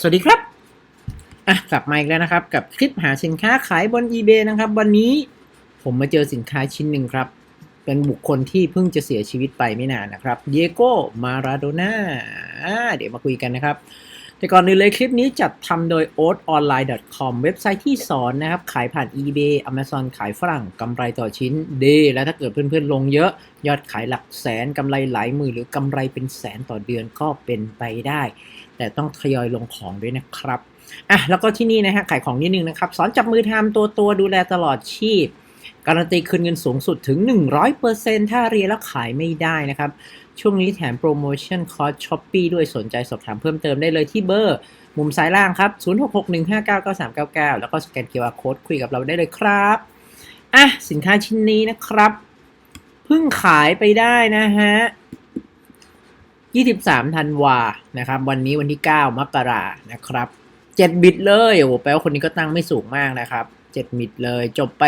สวัสดีครับ อะกลับมาอีกแล้วนะครับ กับคลิปหาสินค้าขายบน eBay นะครับ วันนี้ผมมาเจอสินค้าชิ้นหนึ่งครับ เป็นบุคคลที่เพิ่งจะเสียชีวิตไปไม่นานนะครับเดียโกมาราโดน่าเดี๋ยวมาคุยกันนะครับ แต่ก่อนอื่นเลยคลิปนี้จัดทำโดย oatonline.com เว็บไซต์ที่สอนนะครับ ขายผ่าน eBay Amazon ขายฝรั่งกำไรต่อชิ้นดี แล้วถ้าเกิดเพื่อนๆลงเยอะ ยอดขายหลักแสนกำไรหลายหมื่นหรือกำไรเป็นแสนต่อเดือนก็เป็นไปได้ แต่ต้องทยอยลงของด้วยนะครับอะแล้วก็ที่นี่นะฮะขายของนิดนึงนะครับ สอนจับมือทำตัวตัวดูแลตลอดชีพ การันตีคืนเงินสูงสุดถึง 100%ถ้าเรียนแล้วขายไม่ได้นะครับ ช่วงนี้แถมโปรโมชั่นคอร์สช้อปปีด้วยสนใจสอบถามเพิ่มเติมได้เลยที่เบอร์ มุมซ้ายล่างครับ 0661599399 แล้วก็สแกน QR Code คุยกับเราได้เลยครับอะสินค้าชิ้นนี้นะครับเพิ่งขายไปได้นะฮะ 23ธันวานะครับ วันนี้วันที่ 9 มกรานะครับ 7 บิตเลย โอ้โหแปลว่าคนนี้ก็ตั้งไม่สูงมากนะครับ 7 บิตเลย จบไป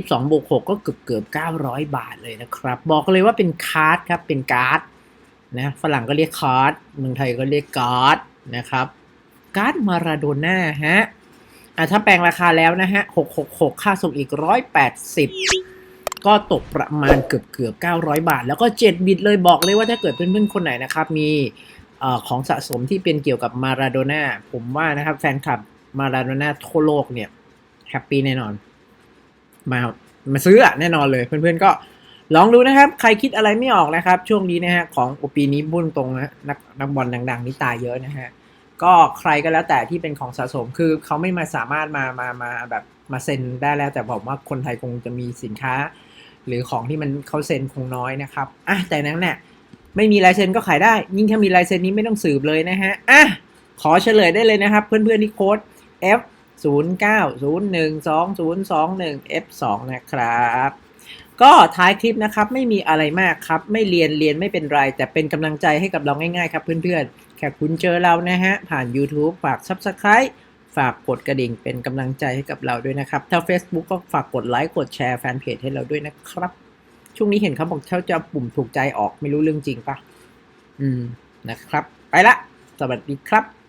22บวก6ก็เกือบเกือบ900บาทเลยนะครับ บอกเลยว่าเป็นคาร์ดครับ เป็นการ์ดนะฝรั่งก็เรียกคาร์ดเมืองไทยก็เรียกการ์ดนะครับ การ์ดมาราโดน่าฮะอะถ้าแปลงราคาแล้วนะฮะ666ค่าส่งอีก180ก็ตกประมาณเกือบเกือบ900 บาท แล้วก็ 7 บิตเลยบอกเลยว่าถ้าเกิดเพื่อนๆคนไหนนะครับ มีอของสะสมที่เป็นเกี่ยวกับมาราโดน่าผมว่านะครับแฟนคลับมาราโดน่าทั่วโลกเนี่ย แฮปปี้แน่นอน มามาซื้ออะแน่นอนเลยเพื่อนๆก็ลองดูนะครับ ใครคิดอะไรไม่ออกนะครับ ช่วงนี้นะฮะของปีนี้บุ้นตรงนะนักนักบอลดังๆนี่ตายเยอะนะฮะก็ใครก็แล้วแต่ที่เป็นของสะสมคือเขาไม่มาสามารถมามามาแบบมาเซ็นได้แล้ว แต่ผมว่าคนไทยคงจะมีสินค้า หรือของที่มันเขาเซ็นคงน้อยนะครับอะแต่นั้นเนี่ยไม่มีลายเซ็นก็ขายได้ ยิ่งถ้ามีลายเซ็นนี้ไม่ต้องสืบเลยนะฮะอะขอเฉลยได้เลยนะครับ เพื่อนๆที่โค้ด F 0 9 0 1 2 0 2 1 F 2 นะครับ ก็ท้ายคลิปนะครับไม่มีอะไรมากครับ ไม่เรียนเรียนไม่เป็นไร แต่เป็นกำลังใจให้กับเราง่ายๆครับเพื่อนๆ แค่คุณเจอเรานะฮะ ผ่าน YouTube ฝาก Subscribe ฝากกดกระดิ่งเป็นกำลังใจให้กับเราด้วยนะครับ ถ้า Facebook ก็ฝากกดไลค์กดแชร์แฟนเพจให้เราด้วยนะครับ ช่วงนี้เห็นเขาบอกเขาจะปุ่มถูกใจออกไม่รู้เรื่องจริงปะอืมนะครับ ไปละ สวัสดีครับ